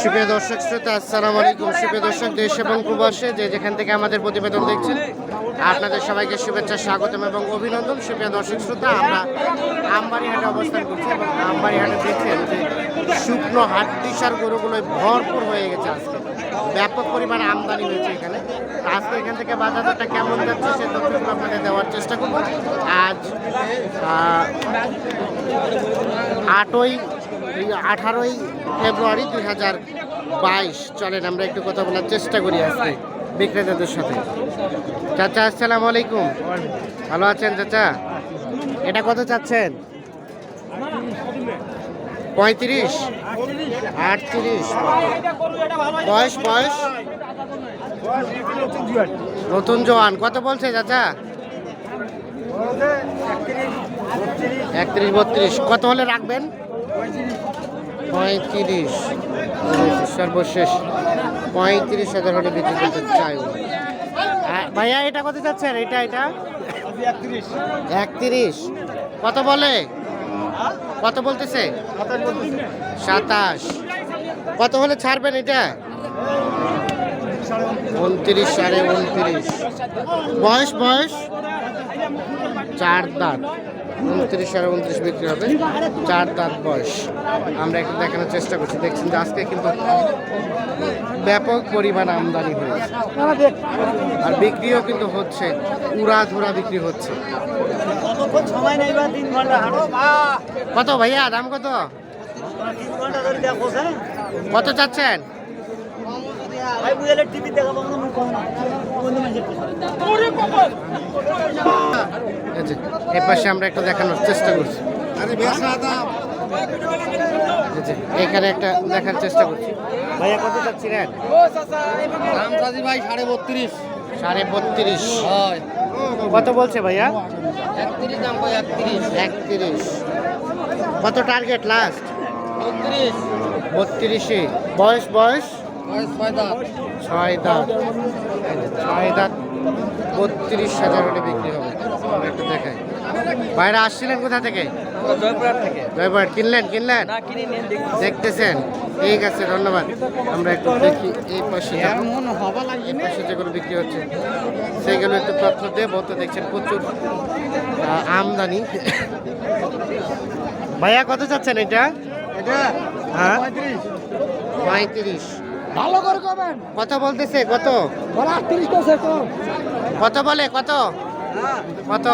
সুপ্রিয় দর্শক, শ্রোতা, আসসালামু আলাইকুম। সুপ্রিয় দর্শক, দেশ এবং প্রবাসে যে যেখান থেকে আমাদের প্রতিবেদন দেখছেন, আপনাদের সবাইকে শুভেচ্ছা, স্বাগতম এবং অভিনন্দন। সুপ্রিয় দর্শক, শ্রোতা, আমরা আমবাড়িহাটে অবস্থান করছি এবং আমবাড়িহাটে দেখছেন যে শুকনো দিশার গরুগুলোয় ভরপুর হয়ে গেছে আজকে। ব্যাপক পরিমাণে আমদানি হয়েছে এখানে। আজকে এখান থেকে বাজার দরটা কেমন যাচ্ছে সে তথ্যগুলো আপনাদের দেওয়ার চেষ্টা করব। আজ আটই আঠারোই ফেব্রুয়ারি দুই হাজার বাইশ। চলেন, আমরা একটু কথা বলার চেষ্টা করি আজকে বিক্রেতাদের সাথে। চাচা, আসসালামু আলাইকুম। ভালো আছেন চাচা? এটা কত চাচ্ছেন? পঁয়ত্রিশ? আটত্রিশ। বয়স বয়স? নতুন জোয়ান। কত বলছে চাচা? একত্রিশ, বত্রিশ। কত হলে রাখবেন? পঁয়ত্রিশ। সর্বশেষ পঁয়ত্রিশ হাজার হলে বিক্রি করতে চাই। ভাইয়া এটা কত যাচ্ছেন এটা এটা? একত্রিশ। কত বলে? কত বলতেছে? সাতাশ। কত হলে ছাড়বেন এটা? উনত্রিশ সাড়ে উনত্রিশ। বয়স বয়স? চার দাঁত। উনত্রিশ সাড়ে উনত্রিশ বিক্রি হবে। চার দাঁত বয়স। আমরা একটু দেখানোর চেষ্টা করছি। দেখছেন যে আজকে কিন্তু ব্যাপক পরিমাণ আমদানি হয়েছে। আর বিক্রিও কিন্তু হচ্ছে উড়া ধুরা বিক্রি হচ্ছে। কত ভাইয়া, দাম কত? কত চাচ্ছেন? ভাই বুঝলে টিভি দেখাবো না কম না বন্ধু মানুষের এই পাশে আমরা একটু দেখানোর চেষ্টা করছি। যে, এখানে একটা দেখার চেষ্টা করছি। ভাইয়া কত চাচ্ছিলেন? দাম ভাই সাড়ে বত্রিশ। সাড়ে বত্রিশ। হয়। কত বলছে ভাইয়া? একত্রিশ দাম একত্রিশ। একত্রিশ। কত টার্গেট লাস্ট? বত্রিশ। বত্রিশে। বয়স বয়স? ছয় দাঁত ছয় দাঁত বত্রিশ হাজার হলে বিক্রি হবে। আমরা একটু দেখাই। বাইরে আসছিলেন কোথা থেকে? জয়পুরহাট কিনলেন? কিনলেন? দেখতেছেন? ঠিক আছে ধন্যবাদ। আমরা একটু দেখি এই পাশে এই যেগুলো বিক্রি হচ্ছে। সেইগুলো একটু তথ্য দেবো তো দেখছেন প্রচুর আমদানি। ভাইয়া কত চাচ্ছেন এটা? হ্যাঁ? পঁয়ত্রিশ। ভালো করে কবেন কত বলতেছে কত? বলা আটত্রিশ কম। কত বলে কত? কত?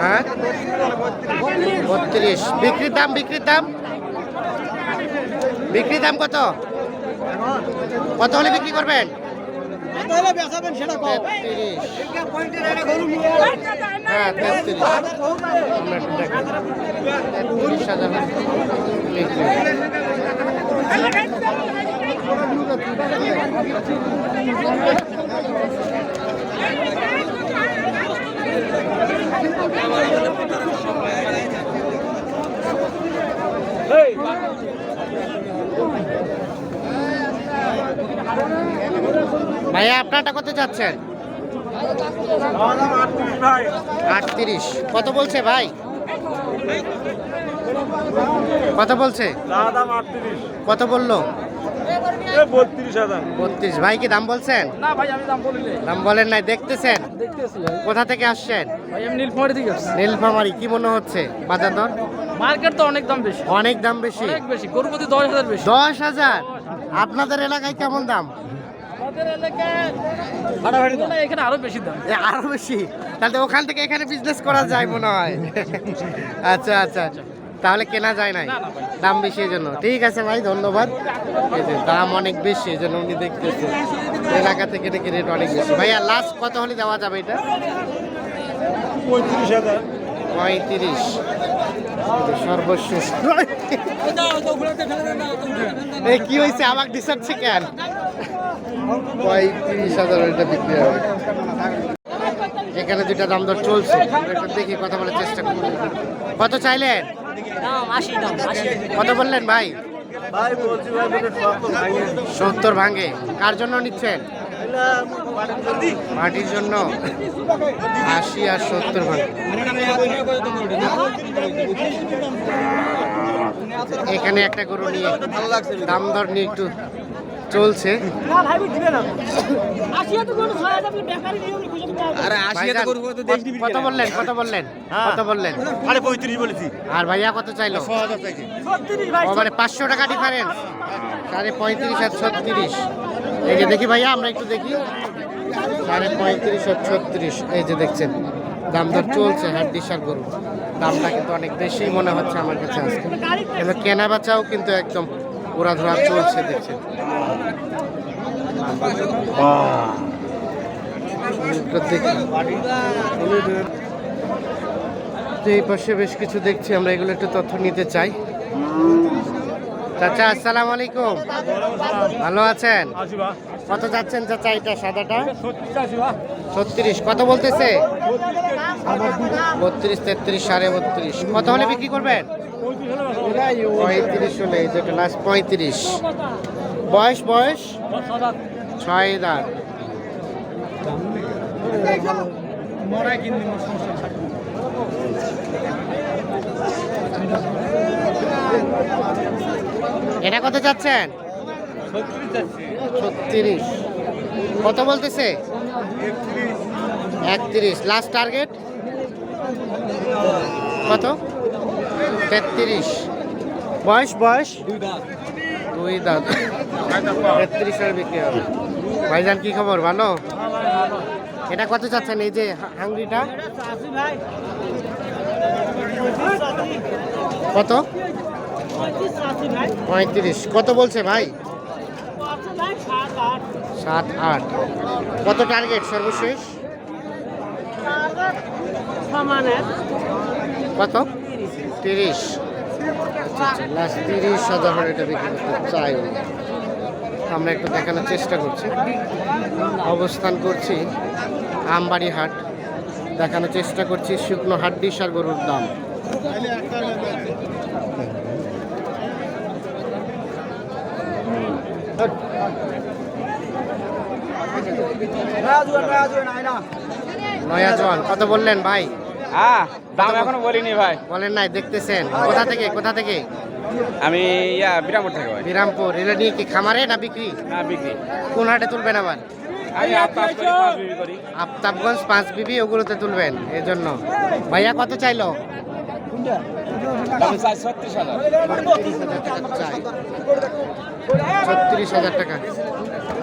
হ্যাঁ? বত্রিশ। বিক্রির দাম বিক্রির দাম? বিক্রির দাম কত? কত হলে বিক্রি করবেন? হ্যাঁ ভাইয়া আপনারটা কত চাচ্ছেন? আটত্রিশ। কত বলছে ভাই? কত বলছে? কত বলল? বত্রিশ ভাই কি দাম বলছেন? না ভাই আমি দাম বলেন নাই দেখতেছেন? কোথা থেকে আসছেন? নীলফামারি থেকে আসছি। নীলফামারি কি মনে হচ্ছে? বাজার দর? মার্কেট তো অনেক দাম বেশি। অনেক দাম বেশি? গরু প্রতি দশ হাজার বেশি। দশ হাজার? আপনাদের এলাকায় কেমন দাম? এখানে আরও বেশি দাম। এ, আরও বেশি? তাহলে ওখান থেকে এখানে বিজনেস করা যায় মনে হয়। আচ্ছা আচ্ছা। তাহলে কেনা যায় নাই। দাম বেশি এই জন্য ঠিক আছে ভাই ধন্যবাদ। এই যে দাম অনেক বেশি এই জন্য উনি দেখতেছে। এলাকা থেকে নাকি রেট অনেক বেশি। ভাইয়া লাস্ট কত হলে দেওয়া যাবে এটা? পঁয়ত্রিশ হাজার। পঁয়ত্রিশ। সর্বশেষ এই কি হয়েছে আমাকে দিচ্ছে কেন? পঁয়ত্রিশ হাজার এটা বিক্রি হবে। এখানে দুটা দাম দর চলছে। আমরা দেখি কথা বলার চেষ্টা করি কত চাইলেন? কত বললেন ভাই? সত্তর ভাঙে। কার জন্য নিচ্ছেন? মাটির জন্য আশি আর সত্তর ভাগ। এখানে একটা গরু নিয়ে দাম দর নিয়ে একটু চলছে। কত- বললেন কত বললেন কত বললেন? সাড়ে পঁয়ত্রিশ বলেছি। আর ভাইয়া কত চাইলো? মানে পাঁচশো টাকা ডিফারেন্স সাড়ে পঁয়ত্রিশ আর ছত্রিশ। এই যে দেখি ভাইয়া, আমরা একটু দেখি। সাড়ে পঁয়ত্রিশ আর ছত্রিশ, এই যে দেখছেন, দাম দর চলছে হাড্ডি সার গরু। দামটা কিন্তু অনেক বেশি মনে হচ্ছে আমার কাছে আজকে। কিন্তু কেনা বেচাও কিন্তু একদম পুরা ধরা চলছে, দেখছেন। এই পাশে বেশ কিছু দেখছি, আমরা এগুলো একটু তথ্য নিতে চাই। চাচা, আসসালামু আলাইকুম। ভালো আছেন? কত যাচ্ছেন চাচা এটা সাদাটা? ছত্রিশ, কত বলতেছে? বত্রিশ, তেত্রিশ, সাড়ে বত্রিশ। কত হলে বিক্রি করবেন? পঁয়ত্রিশ হলে যেটা লাস্ট পঁয়ত্রিশ। বয়স বয়স? ছয় দাঁত। এটা কত চাচ্ছেন? ছত্রিশ। কত বলতেছে? একত্রিশ। লাস্ট টার্গেট কত? তেত্রিশ। বয়স বয়স? দুই দাঁত। তেত্রিশ বিক্রি হবে। ভাইজান, কি খবর? ভালো? এটা কত চাচ্ছেন? এই যে হা- হাঙ্গরিটা কত? পঁয়ত্রিশ কত বলছে ভাই? সাত আট। কত টার্গেট সর্বশেষ? কত? তিরিশ। লাস্ট তিরিশ হাজার এটা বিক্রি করতে চাই। আমরা একটু দেখানোর চেষ্টা করছি। অবস্থান করছি আমবাড়ি হাট। দেখানোর চেষ্টা করছি শুকনো হাড্ডি আর গরুর দাম। নয়া জল কত বললেন ভাই? হ্যাঁ দাম এখনও বলিনি ভাই। বলেন নাই দেখতেছেন। কোথা থেকে কোথা থেকে? আমি ইয়া বিরামপুর থেকে ভাই। বিরামপুর। এটা নিয়ে কি খামারে না বিক্রি? না বিক্রি। কোন হাটে তুলবেন আবার? আমি আফতাবগঞ্জ পাঁচ বিবি ওগুলোতে তুলবেন এই জন্য ভাইয়া কত চাইলো? ছত্রিশ হাজার টাকা।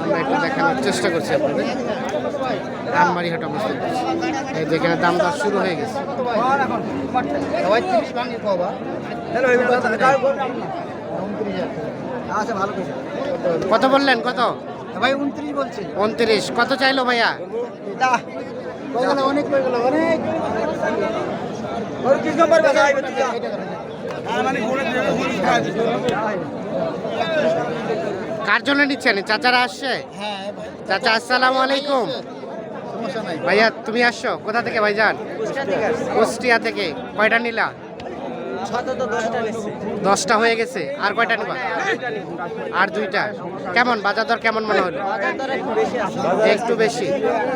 আমরা একটু দেখানোর চেষ্টা করছি আপনাদের। আমবাড়ি হাট অবস্থা করছি এই যেখানে দাম দর শুরু হয়ে গেছে। আচ্ছা কত বললেন? কত? ভাই উনত্রিশ বলছে। উনত্রিশ। কত চাইলো ভাইয়া? অনেক অনেক। নম্বর কার জন্য নিচ্ছেন? চাচারা আসছে? চাচা, আসসালামু আলাইকুম। ভাইয়া, তুমি আসছো? কোথা থেকে ভাইজান? কুষ্টিয়া থেকে। কয়টা নিলা? দশটা হয়ে গেছে। আর কয়টা নিবা? আর দুইটা। কেমন? বাজার দর কেমন মনে হলো? একটু বেশি।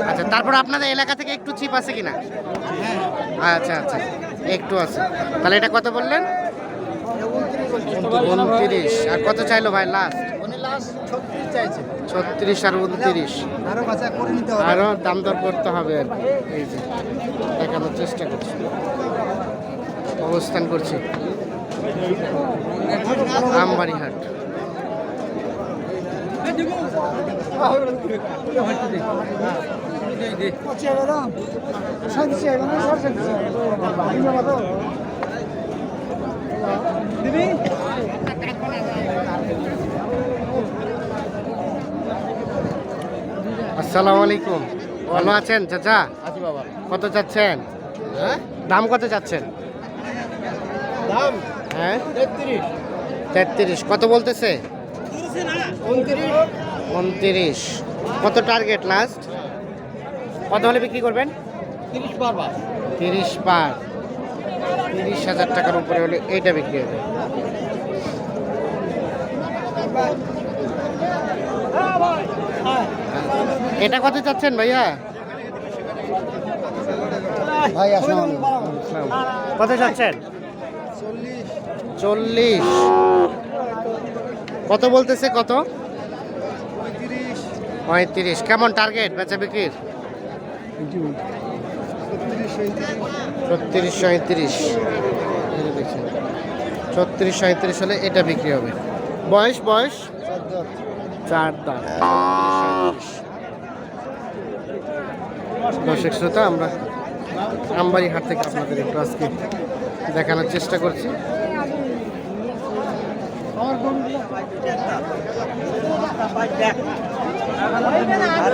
আচ্ছা তারপর আপনাদের এলাকা থেকে একটু চিপ আছে কিনা? আচ্ছা আচ্ছা। একটু আছে। তাহলে এটা কত বললেন? উনত্রিশ। আর কত চাইলো ভাই লাস্ট ছত্রিশ আর উনত্রিশ। আরও আরও দাম দর করতে হবে আর কি। এই যে দেখানোর চেষ্টা করছি। অবস্থান করছি। আমবাড়ি হাট আসসালামু আলাইকুম। ভালো আছেন চাচা? কত চাচ্ছেন? হ্যাঁ? দাম কত চাচ্ছেন? দাম? হ্যাঁ? তেত্রিশ। কত বলতেছে? উনত্রিশ। কত টার্গেট লাস্ট? কত হলে বিক্রি করবেন? তিরিশ পারবা তিরিশ পার তিরিশ হাজার টাকার উপরে হলে এইটা বিক্রি হবে। এটা কত চাচ্ছেন ভাইয়া? ভাই আসসালাম কত চাচ্ছেন? চল্লিশ। কত বলতেছে কত? পঁয়ত্রিশ। কেমন টার্গেট বেচা বিক্রির? ছত্রিশ সাঁত্রিশ ছত্রিশ সাঁত্রিশ হলে এটা বিক্রি হবে। বয়স বয়স? চার দাম দর্শক শ্রোতা আমরা আমবাড়ি হাট থেকে আপনাদের একটু আজকে দেখানোর চেষ্টা করছি। আর